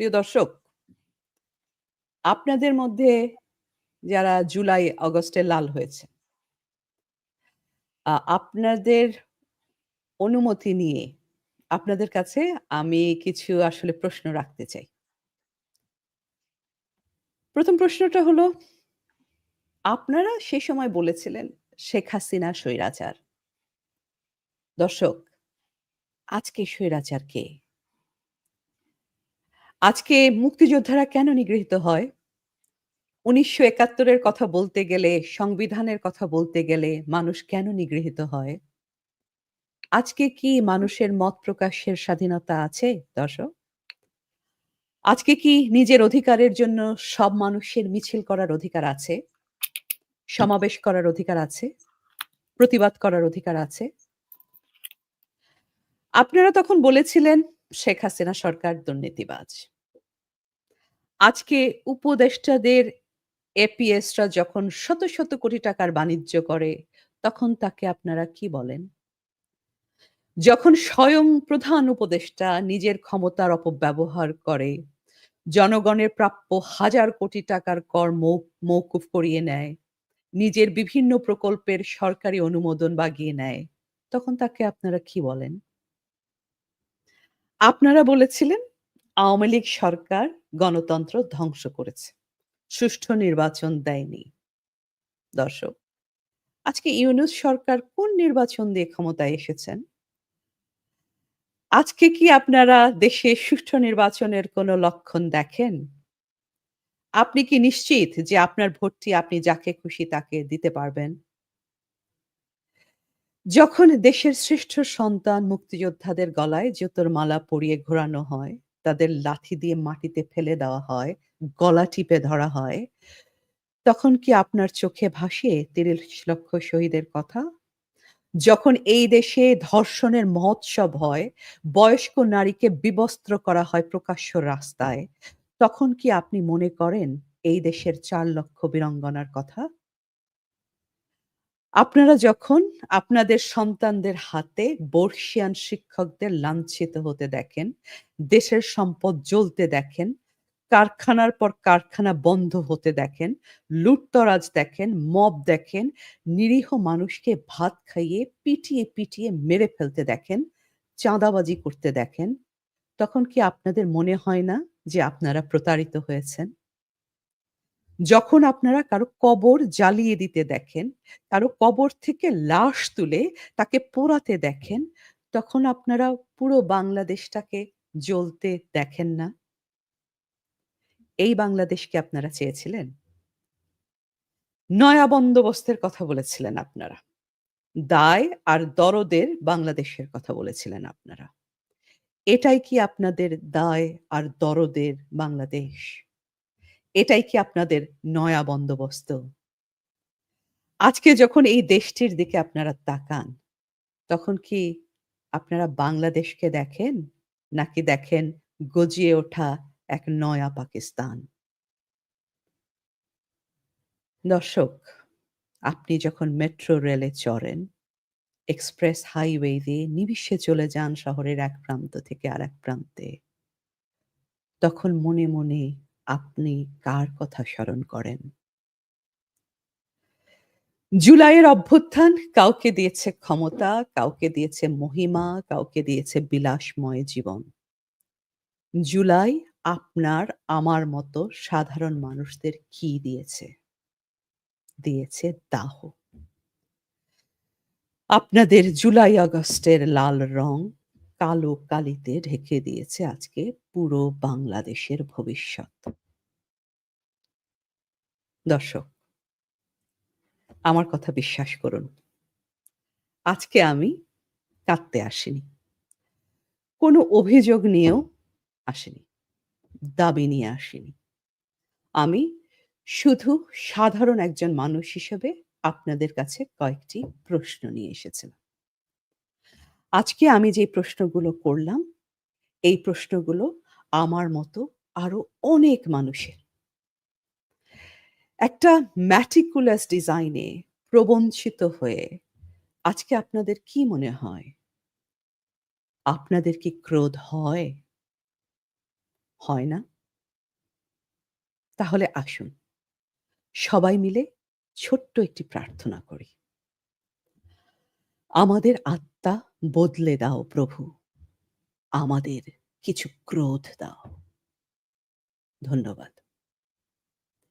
প্রিয় দর্শক আপনাদের মধ্যে যারা জুলাই, অগস্টে লাল হয়েছে আপনাদের অনুমতি নিয়ে আপনাদের কাছে আমি কিছু আসলে প্রশ্ন রাখতে চাই। প্রথম প্রশ্নটা হলো, আপনারা সে সময় বলেছিলেন শেখ হাসিনা স্বৈরাচার। দর্শক, আজকে স্বৈরাচার কে? আজকে মুক্তিযোদ্ধারা কেন নিগৃহীত হয়? উনিশশো একাত্তরের কথা বলতে গেলে, সংবিধানের কথা বলতে গেলে মানুষ কেন নিগৃহীত হয়? আজকে কি মানুষের মত প্রকাশের স্বাধীনতা আছে দর্শক? আজকে কি নিজের অধিকারের জন্য সব মানুষের মিছিল করার অধিকার আছে? সমাবেশ করার অধিকার আছে? প্রতিবাদ করার অধিকার আছে? আপনারা তখন বলেছিলেন শেখ হাসিনা সরকার দুর্নীতিবাজ। আজকে উপদেষ্টাদের এপিএসরা যখন শত, শত কোটি টাকার বাণিজ্য করে, তখন তাকে আপনারা কি বলেন? যখন স্বয়ং প্রধান উপদেষ্টা নিজের ক্ষমতার অপব্যবহার করে, জনগণের প্রাপ্য হাজার কোটি টাকার কর মৌকুফ করিয়ে নেয়, নিজের বিভিন্ন প্রকল্পের সরকারি অনুমোদন বাগিয়ে নেয়, তখন তাকে আপনারা কি বলেন? আপনারা বলেছিলেন আওয়ামী লীগ সরকার গণতন্ত্র ধ্বংস করেছে। সুষ্ঠু নির্বাচন দেয়নি। দর্শক, আজকে ইউনুস সরকার কোন নির্বাচন দিয়ে ক্ষমতায় এসেছেন? আজকে কি আপনারা দেশে সুষ্ঠু নির্বাচনের কোনো লক্ষণ দেখেন? আপনি কি নিশ্চিত যে আপনার ভোটটি আপনি যাকে খুশি তাকে দিতে পারবেন? যখন দেশের শ্রেষ্ঠ সন্তান মুক্তিযোদ্ধাদের গলায় জুতোর মালা পরিয়ে ঘোরানো হয়, তাদের লাথি দিয়ে মাটিতে ফেলে দেওয়া হয়, গলা টিপে ধরা হয়, তখন কি আপনার চোখে ভাসে ৩০ লক্ষ শহীদের কথা? যখন এই দেশে ধর্ষণের মহোৎসব হয়, বয়স্ক নারীকে বিবস্ত্র করা হয় প্রকাশ্য রাস্তায়, তখন কি আপনি মনে করেন এই দেশের চার লক্ষ বীরাঙ্গনার কথা? আপনারা যখন আপনাদের সন্তানদের হাতে বর্ষিয়ান শিক্ষকদের লাঞ্ছিত হতে দেখেন, দেশের সম্পদ জ্বলতে দেখেন, কারখানার পর কারখানা বন্ধ হতে দেখেন, লুটতরাজ দেখেন, মব দেখেন, নিরীহ মানুষকে ভাত খাইয়ে পিটিয়ে, পিটিয়ে মেরে ফেলতে দেখেন, চাঁদাবাজি করতে দেখেন, তখন কি আপনাদের মনে হয় না যে আপনারা প্রতারিত হয়েছেন? যখন আপনারা কারও কবর জ্বালিয়ে দিতে দেখেন, কারও কবর থেকে লাশ তুলে তাকে পোড়াতে দেখেন, তখন আপনারা পুরো বাংলাদেশটাকে জ্বলতে দেখেন না? এই বাংলাদেশকে আপনারা চেয়েছিলেন? নয়া বন্দোবস্তের কথা বলেছিলেন আপনারা। দায় আর দরদের বাংলাদেশের কথা বলেছিলেন আপনারা। এটাই কি আপনাদের দায় আর দরদের বাংলাদেশ? এটাই কি আপনাদের নয়া বন্দোবস্ত? আজকে যখন এই দেশটির দিকে আপনারা তাকান, তখন কি আপনারা বাংলাদেশকে দেখেন? নাকি দেখেন গজিয়ে ওঠা এক নয়া পাকিস্তান? দর্শক, আপনি যখন মেট্রো রেলে চড়েন, এক্সপ্রেস হাইওয়ে দিয়ে নিমিষে চলে যান শহরের এক প্রান্ত থেকে আর এক প্রান্তে। তখন মনে, মনে আপনি কার কথা স্মরণ করেন? জুলাইয়ের অভ্যুত্থান কাউকে দিয়েছে ক্ষমতা, কাউকে দিয়েছে মহিমা, কাউকে দিয়েছে বিলাসময় জীবন। জুলাই আপনার আমার মতো সাধারণ মানুষদের কি দিয়েছে? দিয়েছে দাহ। আপনাদের জুলাই আগস্টের লাল রং কালো কালিতে ঢেকে দিয়েছে আজকে পুরো বাংলাদেশের ভবিষ্যৎ। দর্শক, আমার কথা বিশ্বাস করুন। আজকে আমি কাঁদতে আসিনি। কোনো অভিযোগ নিয়েও আসিনি। দাবি নিয়ে আসিনি। আমি শুধু সাধারণ একজন মানুষ হিসেবে আপনাদের কাছে কয়েকটি প্রশ্ন নিয়ে এসেছিলাম। আজকে আমি যে প্রশ্নগুলো করলাম, এই প্রশ্নগুলো আমার মতো আরও অনেক মানুষের। একটা meticulous ডিজাইনে প্রবঞ্চিত হয়ে আজকে আপনাদের কি মনে হয়? আপনাদের কি ক্রোধ হয়? হয় না? তাহলে আসুন সবাই মিলে ছোট্ট একটি প্রার্থনা করি। আমাদের আত্মা বদলে দাও প্রভু। আমাদের কিছু ক্রোধ দাও। ধন্যবাদ।